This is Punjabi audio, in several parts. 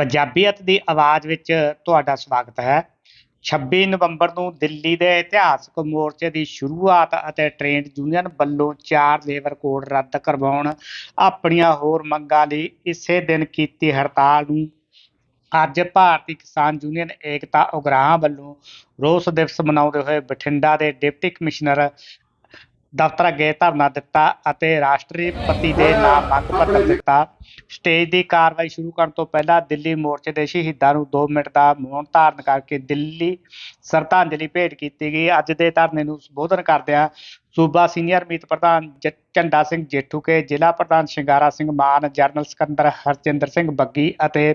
ਪੰਜਾਬੀਅਤ ਦੀ ਆਵਾਜ਼ ਵਿੱਚ ਤੁਹਾਡਾ ਸਵਾਗਤ ਹੈ। 26 ਨਵੰਬਰ ਨੂੰ ਦਿੱਲੀ ਦੇ ਇਤਿਹਾਸਕ ਮੋਰਚੇ ਦੀ ਸ਼ੁਰੂਆਤ ਅਤੇ ਟ੍ਰੇਡ ਯੂਨੀਅਨ ਵੱਲੋਂ ਚਾਰ ਲੇਬਰ ਕੋਡ ਰੱਦ ਕਰਵਾਉਣ ਆਪਣੀਆਂ ਹੋਰ ਮੰਗਾਂ ਲਈ ਇਸੇ ਦਿਨ ਕੀਤੀ ਹੜਤਾਲ ਨੂੰ। ਅੱਜ ਭਾਰਤੀ ਕਿਸਾਨ ਯੂਨੀਅਨ ਏਕਤਾ ਉਗਰਾਹਾਂ ਵੱਲੋਂ ਰੋਸ ਦਿਵਸ ਮਨਾਉਂਦੇ ਹੋਏ ਬਠਿੰਡਾ ਦੇ ਡਿਪਟੀ ਕਮਿਸ਼ਨਰ ਦਫ਼ਤਰ ਅੱਗੇ ਧਰਨਾ ਦਿੱਤਾ ਅਤੇ ਰਾਸ਼ਟਰਪਤੀ ਦੇ ਨਾਮ ਮੰਗ ਪੱਤਰ ਦਿੱਤਾ। ਸਟੇਜ ਦੀ ਕਾਰਵਾਈ ਸ਼ੁਰੂ ਕਰਨ ਤੋਂ ਪਹਿਲਾਂ ਦਿੱਲੀ ਮੋਰਚੇ ਦੇ ਸ਼ਹੀਦਾਂ ਨੂੰ 2 ਮਿੰਟ ਦਾ ਮੌਨ ਧਾਰਨ ਕਰਕੇ ਦਿੱਲੀ ਸ਼ਰਧਾਂਜਲੀ ਭੇਟ ਕੀਤੀ ਗਈ। ਅੱਜ ਦੇ ਧਰਨੇ ਨੂੰ ਸੰਬੋਧਨ ਕਰਦਿਆਂ ਸੂਬਾ ਸੀਨੀਅਰ ਮੀਤ ਪ੍ਰਧਾਨ ਜ- ਝੰਡਾ ਸਿੰਘ ਜੇਠੂਕੇ, ਜ਼ਿਲ੍ਹਾ ਪ੍ਰਧਾਨ ਸ਼ਿੰਗਾਰਾ ਸਿੰਘ ਮਾਨ ਜਰਨਲ ਸਕੰਦਰ ਹਰਜਿੰਦਰ ਸਿੰਘ ਬੱਗੀ ਅਤੇ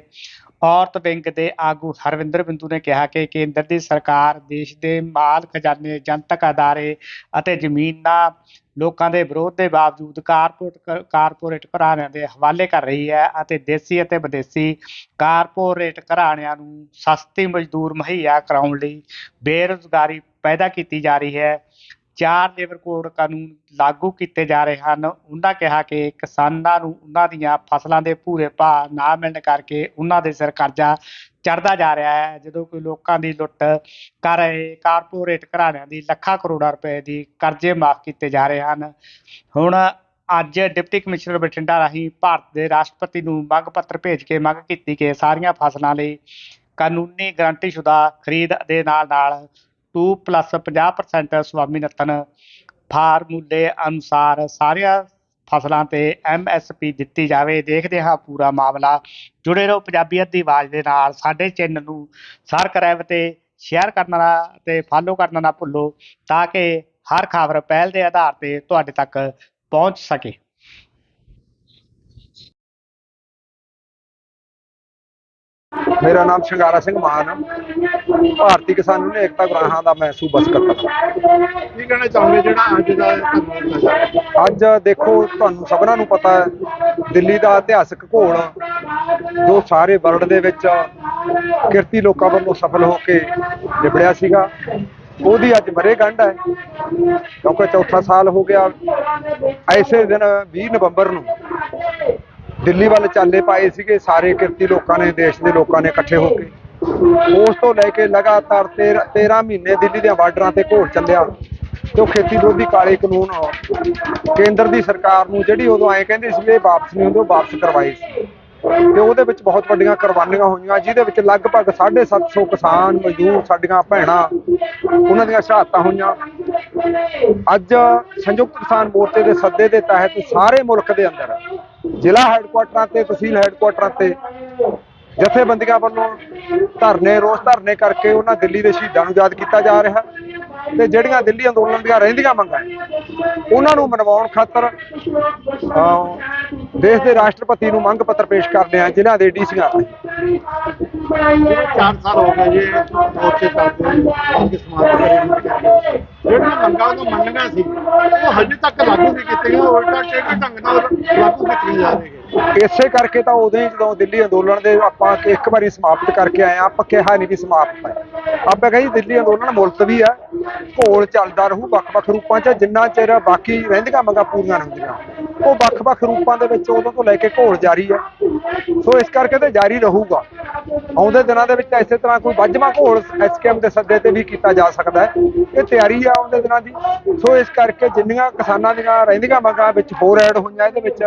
ਔਰਤ ਵਿੰਗ ਦੇ ਆਗੂ ਹਰਵਿੰਦਰ ਬਿੰਦੂ ਨੇ ਕਿਹਾ ਕਿ ਕੇਂਦਰ ਦੀ ਸਰਕਾਰ ਦੇਸ਼ ਦੇ ਮਾਲ, ਖਜ਼ਾਨੇ, ਜਨਤਕ ਅਦਾਰੇ ਅਤੇ ਜ਼ਮੀਨਾਂ ਲੋਕਾਂ ਦੇ ਵਿਰੋਧ ਦੇ ਬਾਵਜੂਦ ਕਾਰਪੋਰੇਟ ਕਾਰਪੋਰੇਟ ਘਰਾਣਿਆਂ ਦੇ ਹਵਾਲੇ ਕਰ ਰਹੀ ਹੈ ਅਤੇ ਦੇਸੀ ਅਤੇ ਵਿਦੇਸੀ ਕਾਰਪੋਰੇਟ ਘਰਾਣਿਆਂ ਨੂੰ ਸਸਤੀ ਮਜ਼ਦੂਰ ਮੁਹੱਈਆ ਕਰਾਉਣ ਲਈ ਬੇਰੁਜ਼ਗਾਰੀ ਪੈਦਾ ਕੀਤੀ ਜਾ ਰਹੀ ਹੈ। ਚਾਰ ਲੇਬਰ ਕੋਡ ਕਾਨੂੰਨ ਲਾਗੂ ਕੀਤੇ ਜਾ ਰਹੇ ਹਨ। ਉਹਨਾਂ ਕਿਹਾ ਕਿ ਕਿਸਾਨਾਂ ਨੂੰ ਉਹਨਾਂ ਦੀਆਂ ਫਸਲਾਂ ਦੇ ਪੂਰੇ ਭਾਅ ਨਾ ਮਿਲਣ ਕਰਕੇ ਉਹਨਾਂ ਦੇ ਸਿਰ ਕਰਜ਼ਾ ਚੜਦਾ ਜਾ ਰਿਹਾ ਹੈ। ਜਦੋਂ ਕਿ ਲੋਕਾਂ ਦੀ ਲੁੱਟ ਕਰ ਰਹੇ ਕਾਰਪੋਰੇਟ ਘਰਾਣਿਆਂ ਦੀ ਲੱਖਾਂ ਕਰੋੜਾਂ ਰੁਪਏ ਦੀ ਕਰਜ਼ੇ ਮਾਫ ਕੀਤੇ ਜਾ ਰਹੇ ਹਨ। ਹੁਣ ਅੱਜ ਡਿਪਟੀ ਕਮਿਸ਼ਨਰ ਬਠਿੰਡਾ ਰਾਹੀਂ ਭਾਰਤ ਦੇ ਰਾਸ਼ਟਰਪਤੀ ਨੂੰ ਮੰਗ ਪੱਤਰ ਭੇਜ ਕੇ ਮੰਗ ਕੀਤੀ ਕਿ ਸਾਰੀਆਂ ਫਸਲਾਂ ਲਈ ਕਾਨੂੰਨੀ ਗਰੰਟੀਸ਼ੁਦਾ ਖਰੀਦ ਦੇ ਨਾਲ ਨਾਲ 2+50% ਸਵਾਮੀਨਾਥਨ ਫਾਰਮੂਲੇ ਅਨੁਸਾਰ ਸਾਰੀਆਂ ਫਸਲਾਂ ਤੇ ਐਮਐਸਪੀ ਦਿੱਤੀ ਜਾਵੇ। ਦੇਖਦੇ ਹਾਂ ਪੂਰਾ ਮਾਮਲਾ। ਜੁੜੇ ਰਹੋ ਪੰਜਾਬੀਅਤ ਦੀ ਆਵਾਜ਼ ਦੇ ਨਾਲ। ਸਾਡੇ ਚੈਨਲ ਨੂੰ ਸਬਸਕ੍ਰਾਈਬ ਤੇ ਸ਼ੇਅਰ ਕਰਨਾ ਤੇ ਫਾਲੋ ਕਰਨਾ ਨਾ ਭੁੱਲੋ ਤਾਂ ਕਿ ਹਰ ਖਬਰ ਪਹਿਲ ਦੇ ਆਧਾਰ ਤੇ ਤੁਹਾਡੇ ਤੱਕ ਪਹੁੰਚ ਸਕੇ। ਮੇਰਾ ਨਾਮ ਸ਼ਿੰਗਾਰਾ ਸਿੰਘ ਮਾਨ ਹੈ। ਭਾਰਤੀ ਕਿਸਾਨ ਯੂਨੀਅਨ ਏਕਤਾ ਗਰਾਹਾਂ ਦਾ ਮੈਂ ਸੂਬਾ ਸਕੱਤਰ ਹਾਂ। ਕੀ ਕਹਿਣਾ ਚਾਹੁੰਦੇ ਜਿਹੜਾ ਅੱਜ ਦਾ? ਅੱਜ ਦੇਖੋ ਤੁਹਾਨੂੰ ਸਭਨਾਂ ਨੂੰ ਪਤਾ ਹੈ ਦਿੱਲੀ ਦਾ ਇਤਿਹਾਸਕ ਘੋਲ ਜੋ ਸਾਰੇ ਵਰਲਡ ਦੇ ਵਿੱਚ ਕਿਰਤੀ ਲੋਕਾਂ ਵੱਲੋਂ ਸਫਲ ਹੋ ਕੇ ਨਿਬੜਿਆ ਸੀਗਾ ਉਹਦੀ ਅੱਜ ਮਰੇਗੰਢ ਹੈ ਕਿਉਂਕਿ ਚੌਥਾ ਸਾਲ ਹੋ ਗਿਆ ਐਸੇ ਦਿਨ 20 ਨਵੰਬਰ ਨੂੰ ਦਿੱਲੀ ਵੱਲ ਚਾਲੇ ਪਾਏ ਸੀਗੇ ਸਾਰੇ ਕਿਰਤੀ ਲੋਕਾਂ ਨੇ ਦੇਸ਼ ਦੇ ਲੋਕਾਂ ਨੇ ਇਕੱਠੇ ਹੋ ਕੇ ਉਸ ਤੋਂ ਲੈ ਕੇ ਲਗਾਤਾਰ 13 13 ਮਹੀਨੇ ਦਿੱਲੀ ਦੇ ਬਾਰਡਰਾਂ ਤੇ ਘੋਲ ਚੱਲਿਆ ਤੇ ਉਹ ਖੇਤੀ ਵਿਰੋਧੀ ਕਾਲੇ ਕਾਨੂੰਨ ਕੇਂਦਰ ਦੀ ਸਰਕਾਰ ਨੂੰ ਜਿਹੜੀ ਉਦੋਂ ਐਂ ਕਹਿੰਦੇ ਸੀ ਇਹ ਵਾਪਸ ਨਹੀਂ ਹੁੰਦੇ, ਉਹ ਵਾਪਸ ਕਰਵਾਏ ਸੀ। ਤੇ ਉਹਦੇ ਵਿੱਚ ਬਹੁਤ ਵੱਡੀਆਂ ਕੁਰਬਾਨੀਆਂ ਹੋਈਆਂ, ਜਿਹਦੇ ਵਿੱਚ ਲਗਭਗ 750 ਕਿਸਾਨ, ਮਜ਼ਦੂਰ, ਸਾਡੀਆਂ ਭੈਣਾਂ, ਉਹਨਾਂ ਦੀਆਂ ਸ਼ਹਾਦਤਾਂ ਹੋਈਆਂ। ਅੱਜ ਸੰਯੁਕਤ ਕਿਸਾਨ ਮੋਰਚੇ ਦੇ ਸੱਦੇ ਦੇ ਤਹਿਤ ਸਾਰੇ ਮੁਲਕ ਦੇ ਅੰਦਰ ਜ਼ਿਲ੍ਹਾ ਹੈੱਡਕੁਆਟਰਾਂ ਤੇ, ਤਹਿਸੀਲ ਹੈੱਡਕੁਆਟਰਾਂ ਤੇ ਜਥੇਬੰਦੀਆਂ ਵੱਲੋਂ ਧਰਨੇ, ਰੋਸ ਧਰਨੇ ਕਰਕੇ ਉਹਨਾਂ ਦਿੱਲੀ ਦੇ ਸ਼ਹੀਦਾਂ ਨੂੰ ਯਾਦ ਕੀਤਾ ਜਾ ਰਿਹਾ ਤੇ ਜਿਹੜੀਆਂ ਦਿੱਲੀ ਅੰਦੋਲਨ ਦੀਆਂ ਰਹਿੰਦੀਆਂ ਮੰਗਾਂ ਉਹਨਾਂ ਨੂੰ ਮਨਵਾਉਣ ਖਾਤਰ ਦੇਸ਼ ਦੇ ਰਾਸ਼ਟਰਪਤੀ ਨੂੰ ਮੰਗ ਪੱਤਰ ਪੇਸ਼ ਕਰਦੇ ਆ ਜ਼ਿਲ੍ਹਾ ਦੇ ਡੀਸੀਆਂ ਤੇ। ਜਿਹੜੇ 4 ਸਾਲ ਹੋ ਗਏ ਜੀ ਮੋਰਚੇ ਚੱਲਦੇ ਜਿਹੜੀਆਂ ਮੰਗਾਂ ਨੂੰ ਮੰਨਣਾ ਸੀ, ਉਹ ਹਜੇ ਤੱਕ ਲਾਗੂ ਨਹੀਂ ਕੀਤੀਆਂ, ਉਲਟਾ ਟੇਢੇ ਢੰਗ ਨਾਲ ਲਾਗੂ ਕੀਤੀਆਂ ਜਾ ਰਹੀਆਂ ਇਸੇ ਕਰਕੇ ਤਾਂ ਉਦੋਂ ਹੀ ਜਦੋਂ ਦਿੱਲੀ ਅੰਦੋਲਨ ਦੇ ਆਪਾਂ ਇੱਕ ਵਾਰੀ ਸਮਾਪਤ ਕਰਕੇ ਆਏ ਆ ਆਪਾਂ ਕਿਹਾ ਨਹੀਂ ਵੀ ਸਮਾਪਤ ਹੈ। ਆਪਾਂ ਕਹੀ ਦਿੱਲੀ ਅੰਦੋਲਨ ਮੁਲਤਵੀ ਹੈ, ਘੋਲ ਚੱਲਦਾ ਰਹੂ, ਵੱਖ-ਵੱਖ ਰੂਪਾਂ 'ਚ ਜਿੰਨਾ ਚਿਰ ਬਾਕੀ ਰਹਿੰਦੀਆਂ ਮੰਗਾਂ ਪੂਰੀਆਂ ਨਹੀਂ ਹੁੰਦੀਆਂ, ਉਹ ਵੱਖ-ਵੱਖ ਰੂਪਾਂ ਦੇ ਵਿੱਚ ਉਦੋਂ ਤੋਂ ਲੈ ਕੇ ਘੋਲ ਜਾਰੀ ਹੈ। ਸੋ ਇਸ ਕਰਕੇ ਤੇ ਜਾਰੀ ਰਹੂਗਾ। ਆਉਂਦੇ ਦਿਨਾਂ ਦੇ ਵਿੱਚ ਇਸੇ ਤਰ੍ਹਾਂ ਕੋਈ ਵੱਜਵਾਂ ਘੋਲ ਐਸਕੇਐਮ ਦੇ ਸੱਦੇ ਤੇ ਵੀ ਕੀਤਾ ਜਾ ਸਕਦਾ ਹੈ। ਇਹ ਤਿਆਰੀ ਆ ਆਉਂਦੇ ਦਿਨਾਂ ਦੀ। ਸੋ ਇਸ ਕਰਕੇ ਜਿੰਨੀਆਂ ਕਿਸਾਨਾਂ ਦੀਆਂ ਰਹਿੰਦੀਆਂ ਮੰਗਾਂ ਵਿੱਚ ਹੋਰ ਐਡ ਹੋਈਆਂ, ਇਹਦੇ ਵਿੱਚ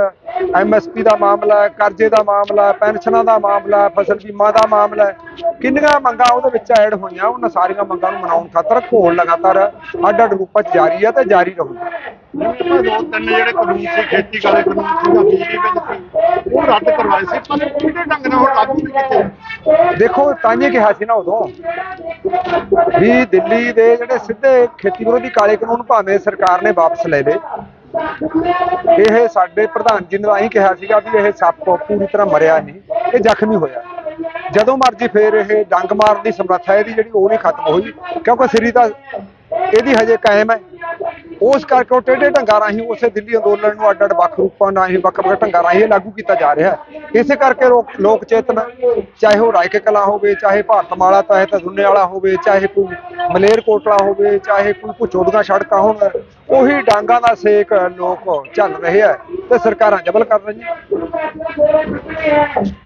ਐਮਐਸਪੀ ਦਾ ਮਾਮਲਾ ਹੈ, ਕਰਜ਼ੇ ਦਾ ਮਾਮਲਾ ਹੈ, ਪੈਨਸ਼ਨਾਂ ਦਾ ਮਾਮਲਾ ਹੈ, ਫਸਲ ਬੀਮਾ ਦਾ ਮਾਮਲਾ ਹੈ। ਕਿੰਨੀਆਂ ਮੰਗਾਂ ਉਹਦੇ ਵਿੱਚ ਐਡ ਹੋਈਆਂ, ਉਹਨਾਂ ਸਾਰੀਆਂ ਮੰਗਾਂ ਨੂੰ ਮਨਾਉਣ ਖਾਤਰ ਘੋਲ ਲਗਾਤਾਰ ਅੱਡ ਅੱਡ ਰੂਪਾਂ 'ਚ ਜਾਰੀ ਹੈ ਤੇ ਜਾਰੀ ਰਹੂਗਾ। ਆਪਾਂ ਦੋ ਤਿੰਨ ਜਿਹੜੇ ਕਾਨੂੰਨ ਸੀ ਖੇਤੀ ਵਾਲੇ ਕਾਨੂੰਨ ਸੀ ਬਿਜਲੀ ਬਿੱਲ ਸੀ। ਉਹ ਰੱਦ ਕਰਵਾਏ ਸੀ, ਪਰ ਕਿਹੜੇ ਢੰਗ ਨਾਲ ਉਹ ਲਾਗੂ ਨਹੀਂ ਕੀਤੇ? ਦੇਖੋ, ਤਾਂ ਤਾਂਹੀ ਕਿਹਾ ਸੀ ਨਾ ਉਦੋਂ ਵੀ ਦਿੱਲੀ ਦੇ ਜਿਹੜੇ ਸਿੱਧੇ ਖੇਤੀ ਵਿਰੋਧੀ ਕਾਲੇ ਕਾਨੂੰਨ ਭਾਵੇਂ ਸਰਕਾਰ ਨੇ ਵਾਪਸ ਲੈ ਲਏ, ਇਹ ਸਾਡੇ ਪ੍ਰਧਾਨ ਜੀ ਨੇ ਆਹੀ ਕਿਹਾ ਸੀਗਾ ਵੀ ਇਹ ਸੱਪ ਪੂਰੀ ਤਰ੍ਹਾਂ ਮਰਿਆ ਨਹੀਂ, ਇਹ ਜ਼ਖਮੀ ਹੋਇਆ। ਜਦੋਂ ਮਰਜ਼ੀ ਫੇਰ ਇਹ ਡੰਗ ਮਾਰਨ ਦੀ ਸਮਰੱਥਾ ਇਹਦੀ ਜਿਹੜੀ ਉਹ ਨਹੀਂ ਖਤਮ ਹੋਈ, ਕਿਉਂਕਿ ਸ੍ਰੀ ਤਾਂ ਇਹਦੀ ਹਜੇ ਕਾਇਮ ਹੈ। ਉਸ ਕਰਕੇ ਉਹ ਟੇਢੇ ਢੰਗਾਂ ਰਾਹੀਂ ਉਸੇ ਦਿੱਲੀ ਅੰਦੋਲਨ ਨੂੰ ਅੱਡ ਅੱਡ ਵੱਖ ਰੂਪਾਂ ਰਾਹੀਂ ਵੱਖ ਵੱਖ ਢੰਗਾਂ ਰਾਹੀਂ ਲਾਗੂ ਕੀਤਾ ਜਾ ਰਿਹਾ ਹੈ। ਇਸੇ ਕਰਕੇ ਲੋਕ ਲੋਕ ਚੇਤਨ, ਚਾਹੇ ਉਹ ਰਾਇਕੇ ਕਲਾ ਹੋਵੇ, ਚਾਹੇ ਭਾਰਤਮਾਲਾ ਚਾਹੇ ਦੁੰਨੇ ਵਾਲਾ ਹੋਵੇ, ਚਾਹੇ ਕੋਈ ਮਲੇਰ ਕੋਟਲਾ ਹੋਵੇ, ਚਾਹੇ ਕੋਈ ਭੁਚੋਦੀਆਂ ਸੜਕਾਂ ਹੋਣ, ਉਹੀ ਡਾਂਗਾਂ ਦਾ ਸੇਕ ਲੋਕ ਝੱਲ ਰਹੇ ਆ ਤੇ ਸਰਕਾਰਾਂ ਜਬਲ ਕਰ ਰਹੀਆਂ।